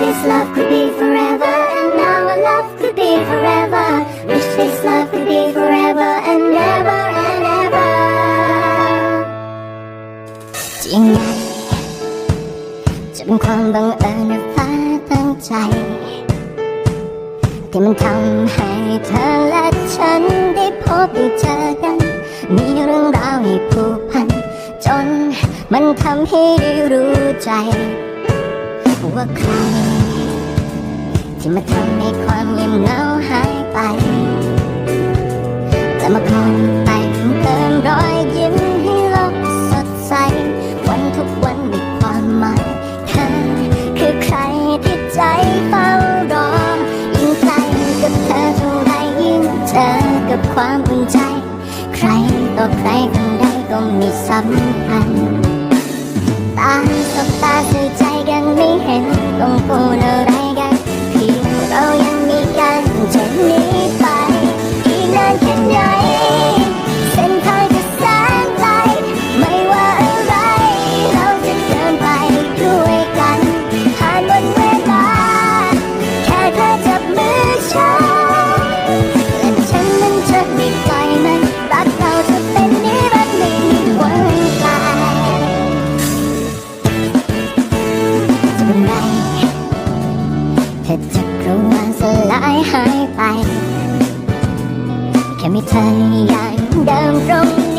this love could be forever and now our love could be forever wish this love could be forever and never and ever จริงไงจะเป็นความบังเอิญหรือฟ้าตั้งใจที่มันทำให้เธอและฉันได้พบได้เจอกัน มีเรื่องราวให้ผูกพัน จนมันทำให้ได้รู้ใจ ว่าใครที่มาทำให้ความเงียบเหงาหายไป และมาคอยแต่งเติมรอยยิ้มให้โลกสดใส วันทุกวันมีความหมายเธอคือใครที่ใจเฝ้ารอ ยิ่งใกล้กับเธอเท่าไรยิ่งเจอกับความอุ่นใจ ใครต่อใครคนใดก็มีสำคัญต เป็นไรเธอจะกลัวสลายหายไป แค่มีเธออย่างเดิมตรง